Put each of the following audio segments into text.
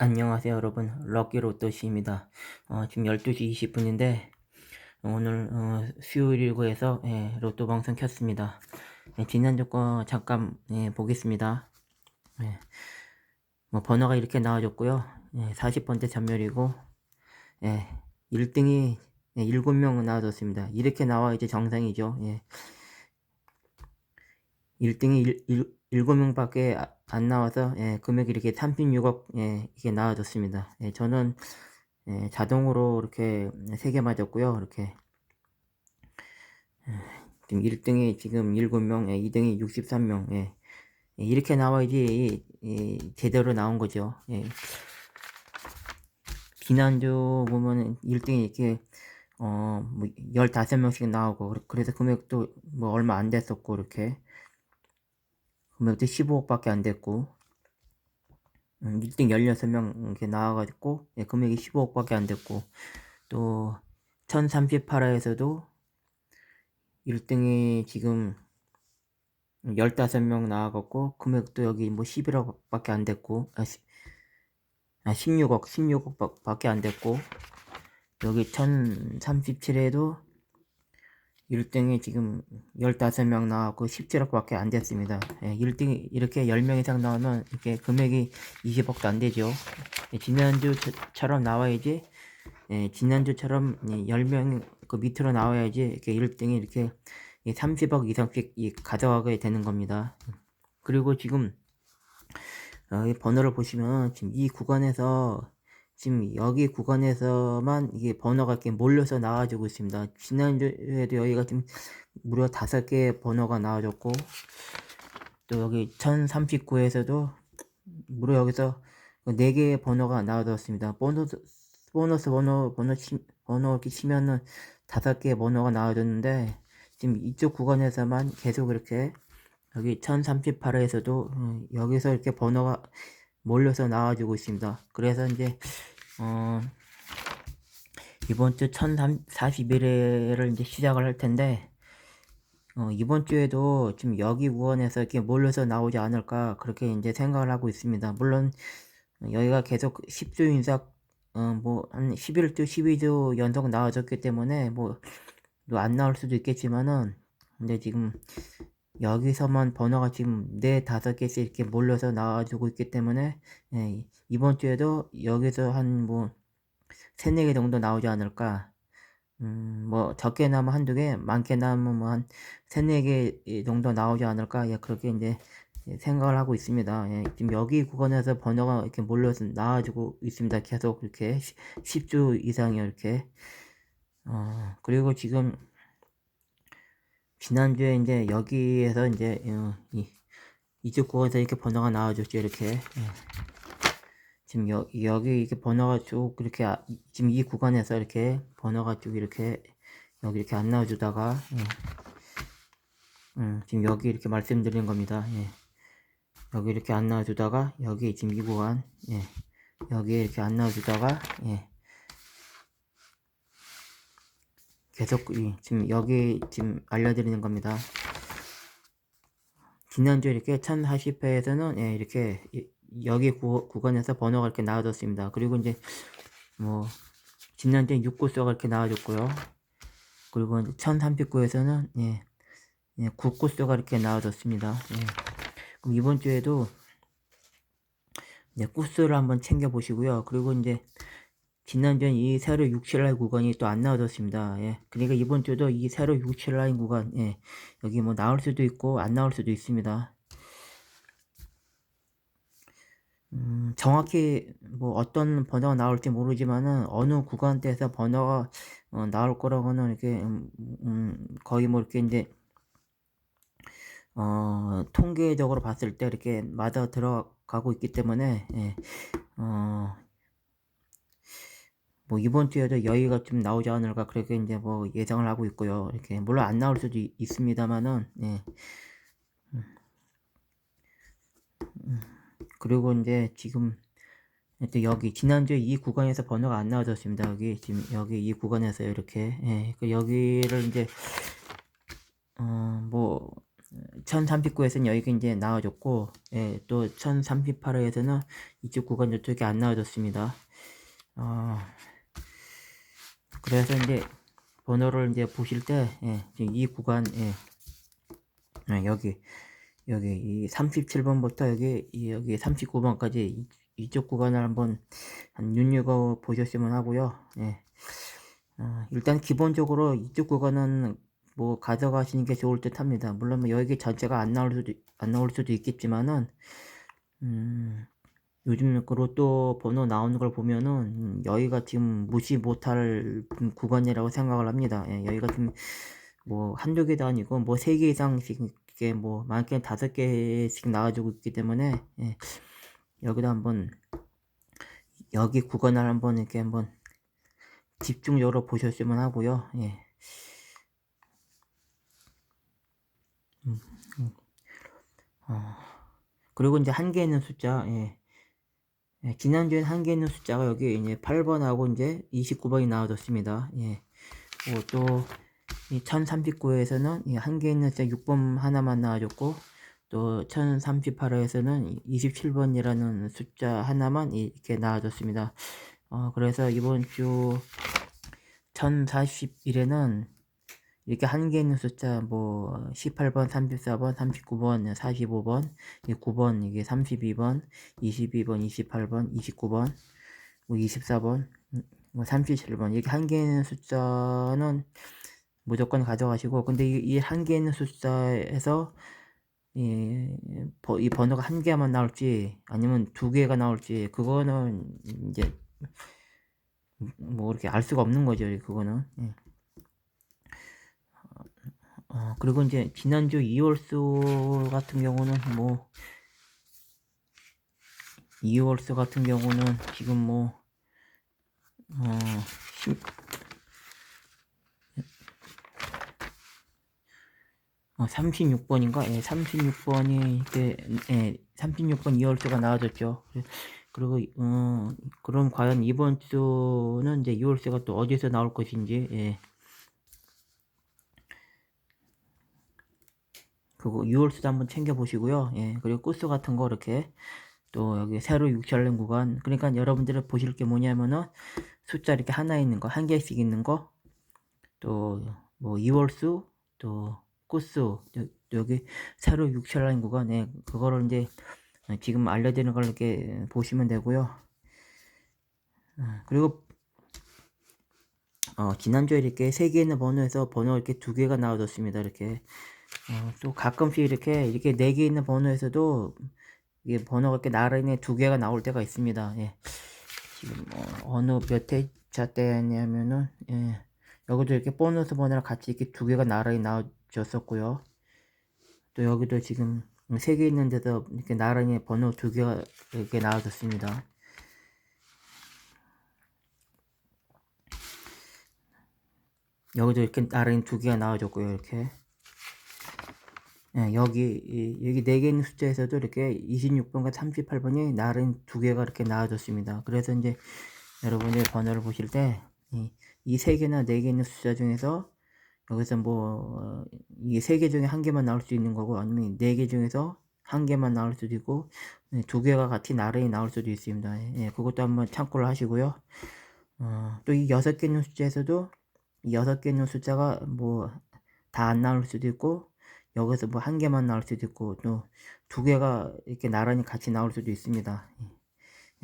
안녕하세요 여러분. 럭키로또씨입니다. 어, 지금 12시 20분인데 오늘 어, 수요일이고 해서 예, 로또 방송 켰습니다. 예, 지난주 거 잠깐 예, 보겠습니다. 예, 뭐 번호가 이렇게 나와줬고요. 예, 40번째 전멸이고 예, 1등이 예, 7명 나와줬습니다. 이렇게 나와 이제 정상이죠. 예. 1등이 1, 7명밖에 아, 안 나와서 예, 금액이 이렇게 36억 예, 이게 나와졌습니다. 예, 저는 예, 자동으로 이렇게 3개 맞았고요. 이렇게 예, 지금 1등이 지금 7명, 예, 2등이 63명. 예, 예, 이렇게 나와야지 예, 제대로 나온 거죠. 예. 지난주 보면 1등이 이렇게 어, 뭐 15명씩 나오고 그래서 금액도 뭐 얼마 안 됐었고 이렇게 금액도 15억밖에 안 됐고 음, 1등 16명 이렇게 나와가지고 예, 금액이 15억밖에 안 됐고 또 1038화에서도 1등이 지금 15명 나와갖고 금액도 여기 뭐 11억밖에 안 됐고 아, 시, 아 16억 16억 밖에 안 됐고 여기 1037에도 1등이 지금 15명 나왔고 17억밖에 안 됐습니다. 예, 1등이 이렇게 10명 이상 나오면 이렇게 금액이 20억도 안 되죠. 예, 지난주처럼 나와야지 예, 지난주처럼 10명 그 밑으로 나와야지 이렇게 1등이 이렇게 30억 이상씩 가져가게 되는 겁니다. 그리고 지금 어, 이 번호를 보시면 지금 이 구간에서 지금 여기 구간에서만 이게 번호가 이렇게 몰려서 나와주고 있습니다. 지난주에도 여기가 지금 무려 다섯 개의 번호가 나와줬고 또 여기 1039에서도 무려 여기서 네 개의 번호가 나와줬습니다. 보너스 보너스 번호 번호 치, 번호 이렇게 치면은 다섯 개의 번호가 나와줬는데 지금 이쪽 구간에서만 계속 이렇게 여기 1038에서도 어, 여기서 이렇게 번호가 몰려서 나와주고 있습니다. 그래서 이제 어 이번 주 1041회를 이제 시작을 할 텐데 어 이번 주에도 지금 여기 구원에서 이렇게 몰려서 나오지 않을까 그렇게 이제 생각을 하고 있습니다. 물론 여기가 계속 10주 인삭 어 뭐 한 11주 12주 연속 나와줬기 때문에 뭐 안 나올 수도 있겠지만은 근데 지금 여기서만 번호가 지금 네 다섯 개씩 이렇게 몰려서 나와주고 있기 때문에 예, 이번 주에도 여기서 한 뭐 세네 개 정도 나오지 않을까. 음, 뭐 적게 나면 한두 개 많게 나면 뭐 한 세네 개 정도 나오지 않을까. 예, 그렇게 이제 생각을 하고 있습니다. 예, 지금 여기 구간에서 번호가 이렇게 몰려서 나와주고 있습니다. 계속 이렇게 10 주 이상이요 이렇게. 어, 그리고 지금 지난주에 이제 여기에서 이제 어, 이, 이쪽 구간에서 이렇게 번호가 나와줬죠 이렇게 예. 지금 여, 여기 이렇게 번호가 쭉 이렇게 아, 지금 이 구간에서 이렇게 번호가 쭉 이렇게 여기 이렇게 안 나와주다가 예. 음, 지금 여기 이렇게 말씀드리는 겁니다 예. 여기 이렇게 안 나와주다가 여기 지금 이 구간 예. 여기 이렇게 안 나와주다가 예. 계속 지금 여기 지금 알려드리는 겁니다. 지난주 이렇게 1040회에서는 예, 이렇게 여기 구, 구간에서 번호가 이렇게 나와줬습니다. 그리고 이제 뭐 지난주에 6구수가 이렇게 나와줬고요. 그리고 이제 1039에서는 예, 예, 9구수가 이렇게 나와줬습니다. 예. 그럼 이번 주에도 네, 구수를 한번 챙겨 보시고요. 그리고 이제 지난주엔 이 세로 67라인 구간이 또 안 나와졌습니다. 예. 그러니까 이번 주도 이 세로 67라인 구간, 예. 여기 뭐 나올 수도 있고 안 나올 수도 있습니다. 음, 정확히 뭐 어떤 번호가 나올지 모르지만은 어느 구간대에서 번호가 어, 나올 거라고는 이렇게 음, 음, 거의 뭐 이렇게 이제 어, 통계적으로 봤을 때 이렇게 맞아 들어가고 있기 때문에 예. 어, 뭐 이번 주에도 여기가 좀 나오지 않을까 그렇게 이제 뭐 예상을 하고 있고요. 이렇게 물론 안 나올 수도 있습니다만은 예. 음. 그리고 이제 지금 또 여기 지난주에 이 구간에서 번호가 안 나와졌습니다. 여기 지금 여기 이 구간에서 이렇게 예. 그 여기를 이제 어뭐 1039에서는 여기가 이제 나와줬고, 예, 또 1038호에서는 이쪽 구간 이쪽이 안 나와줬습니다. 어, 그래서 이제 번호를 이제 보실 때, 예, 이 구간, 예, 예, 여기, 여기 이 37번부터 여기, 이 여기 39번까지 이, 이쪽 구간을 한번 한 눈여겨 보셨으면 하고요. 예. 어, 일단 기본적으로 이쪽 구간은 뭐 가져가시는 게 좋을 듯 합니다. 물론 뭐 여기 전체가 안 나올 수도, 안 나올 수도 있겠지만은, 음, 요즘 그로 또 번호 나오는 걸 보면은, 음, 여기가 지금 무시 못할 구간이라고 생각을 합니다. 예, 여기가 지금 뭐 한두 개도 아니고 뭐 세 개 이상씩 이게 뭐 많게는 다섯 개씩 나와주고 있기 때문에, 예, 여기다 한번, 여기 구간을 한번 이렇게 한번 집중적으로 보셨으면 하고요. 예. 음, 음. 어, 그리고 이제 한개 있는 숫자, 예. 예, 지난주엔 한 개 있는 숫자가 여기 이제 8번하고 이제 29번이 나와줬습니다. 예. 그리고 또, 이 1039호에서는 한 개 있는 숫자 6번 하나만 나와줬고, 또 1038호에서는 27번이라는 숫자 하나만 이렇게 나와줬습니다. 어, 그래서 이번 주 1041에는 이렇게 한 개 있는 숫자 뭐 18번, 34번, 39번, 45번, 9번, 이게 32번, 22번, 28번, 29번, 뭐 24번, 뭐 37번 이렇게 한 개 있는 숫자는 무조건 가져가시고 근데 이 한 개 있는 숫자에서 이, 이 번호가 한 개만 나올지 아니면 두 개가 나올지 그거는 이제 뭐 이렇게 알 수가 없는 거죠 그거는 예. 어, 그리고 이제 지난주 2월수 같은 경우는 뭐 2월수 같은 경우는 지금 뭐 어, 10, 어 36번인가? 예, 36번이 이렇게 예, 36번 2월수가 나와졌죠. 그리고 어, 그럼 과연 이번 주는 이제 2월수가 또 어디서 나올 것인지 예. 그거 6월수도 한번 챙겨보시고요. 예, 그리고 코스 같은 거 이렇게 또 여기 새로 육철된 구간 그러니까 여러분들이 보실 게 뭐냐면은 숫자 이렇게 하나 있는 거 한 개씩 있는 거 또 뭐 2월수 또 코스 여기 새로 육철라인 구간 예, 그거를 이제 지금 알려드리는 걸 이렇게 보시면 되고요. 어, 그리고 어, 지난주에 이렇게 세 개 있는 번호에서 번호 이렇게 두 개가 나와줬습니다. 이렇게 어, 또 가끔씩 이렇게 이렇게 네 개 있는 번호에서도 이게 번호가 이렇게 나란히 두 개가 나올 때가 있습니다. 예. 지금 어, 어느 몇 회차 때냐면은 예. 여기도 이렇게 보너스 번호랑 같이 이렇게 두 개가 나란히 나와줬었고요. 또 여기도 지금 세 개 있는 데서 이렇게 나란히 번호 두 개가 이렇게 나와줬습니다. 여기도 이렇게 나란히 두 개가 나와줬고요. 이렇게. 예, 여기 여기 네 개 있는 숫자에서도 이렇게 26번과 38번이 나른 두 개가 이렇게 나와줬습니다. 그래서 이제 여러분이 번호를 보실 때 이 세 개나 네 개 있는 숫자 중에서 여기서 뭐 이게 세 개 중에 한 개만 나올 수 있는 거고 아니면 네 개 중에서 한 개만 나올 수도 있고 예, 두 개가 같이 나란히 나올 수도 있습니다. 예, 그것도 한번 참고를 하시고요. 어, 또 이 여섯 개 있는 숫자에서도 이 여섯 개 있는 숫자가 뭐 다 안 나올 수도 있고 여기서 뭐 한 개만 나올 수도 있고 또 두 개가 이렇게 나란히 같이 나올 수도 있습니다.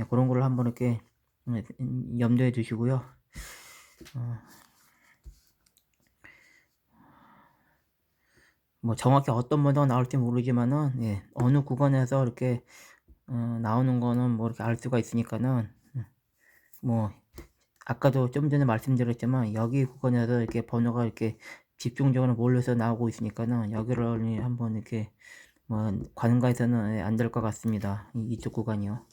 예, 그런 거를 한번 이렇게 예, 염두에 두시고요. 어, 뭐 정확히 어떤 번호가 나올지 모르지만은 예, 어느 구간에서 이렇게 어, 나오는 거는 뭐 이렇게 알 수가 있으니까는 음, 뭐 아까도 좀 전에 말씀드렸지만 여기 구간에서 이렇게 번호가 이렇게 집중적으로 몰려서 나오고 있으니까는 여기를 한번 이렇게 뭐 관가에서는 안 될 것 같습니다. 이쪽 구간이요.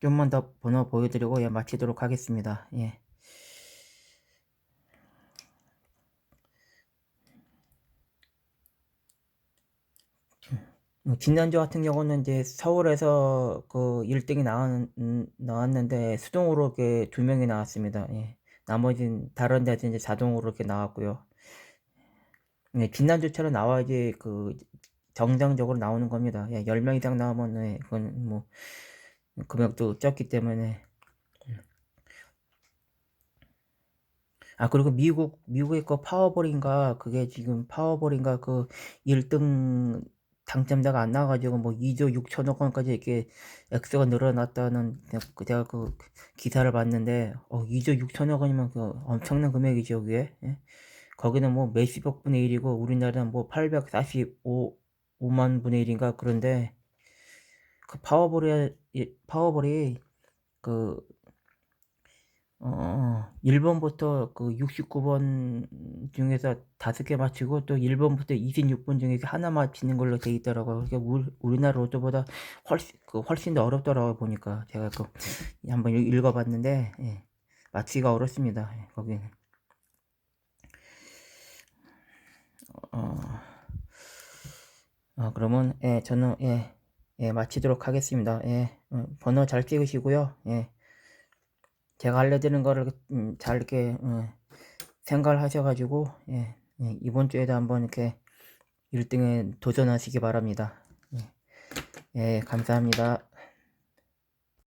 좀만 더 번호 보여드리고 예, 마치도록 하겠습니다. 예. 지난주 같은 경우는 이제 서울에서 그 1등이 나왔, 음, 나왔는데 수동으로 이렇게 두 명이 나왔습니다. 예. 나머지는 다른 데서 이제 자동으로 이렇게 나왔고요. 예, 지난주처럼 나와야지 그 정상적으로 나오는 겁니다. 예, 10명 이상 나오면 예, 그건 뭐 금액도 적기 때문에 아 그리고 미국 미국의 거 파워볼인가 그게 지금 파워볼인가 그 1등 당첨자가 안 나와가지고 뭐 2조 6천억 원까지 이렇게 액수가 늘어났다는 그 제가 그 기사를 봤는데 어 2조 6천억 원이면 그 엄청난 금액이죠 그게 예? 거기는 뭐 몇십억 분의 1이고 우리나라는 뭐 845, 5만 분의 1인가 그런데 그 파워볼이 파워볼이 그 어, 1번부터 그 69번 중에서 다섯 개 맞히고 또 1번부터 26번 중에서 하나 맞히는 걸로 돼 있더라고요. 그러니까 우리, 우리나라 로또보다 훨씬 그 훨씬 더 어렵더라고요 보니까 제가 그 한번 읽- 읽어봤는데 예, 맞히기가 어렵습니다. 예, 거기 어, 어, 그러면 예, 저는 예, 예, 마치도록 하겠습니다. 예, 어, 번호 잘 찍으시고요. 예. 제가 알려드리는 거를 음, 잘 이렇게 어, 생각을 하셔가지고 예, 예, 이번 주에도 한번 이렇게 1등에 도전하시기 바랍니다. 예, 예, 감사합니다.